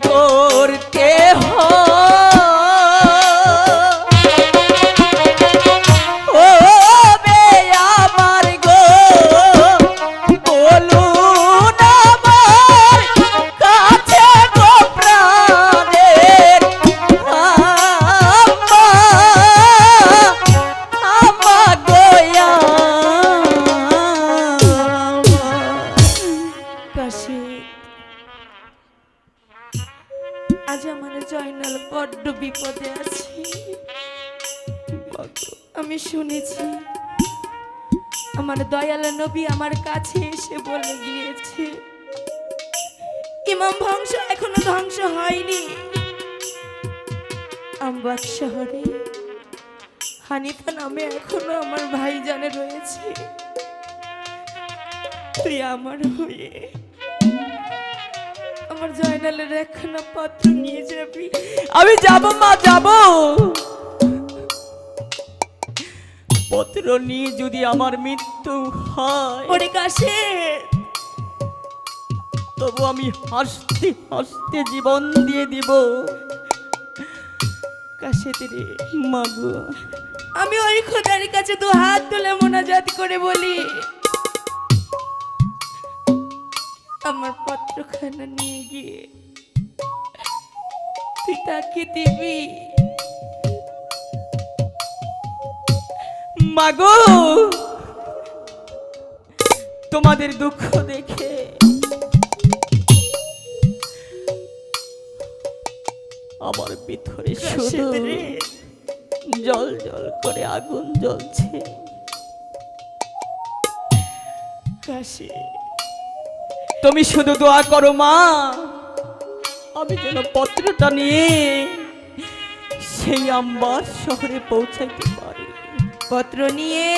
করতে হয় বড্ড বিপদে আছি। আমি শুনেছি, আমার দয়াল নবী আমার কাছে এসে বলে গিয়েছে, ইমাম ধ্বংস এখনও ধ্বংস হয়নি। আমবাগ শহরে হানিফা নামে এখনও আমার ভাইজানে রয়েছে। তুই আমার হয়ে আমার জয়নালের একখানা পত্র নিয়ে যাবি। আমি যাব মা যাব। পত্র নিয়ে যদি আমার মৃত্যু হয় ওরে তবু আমি হাসতে হাসতে জীবন দিয়ে দিব। কাশে রে মাগো আমি ওই খোদার কাছে দু হাত তুলে মোনাজাত করে বলি। আমার পত্রখানা নিয়ে গিয়ে তুই তাকে দিবি। মাগো তোমাদের দুঃখ দেখে আমার ভিতরে শুধু জল জল করে আগুন জ্বলছে। কাশে তুমি শুধু দোয়া করো, মা। আমি যেন পত্রটা নিয়ে সেই আম্বার শহরে পৌঁছাইতে পারি। পত্র নিয়ে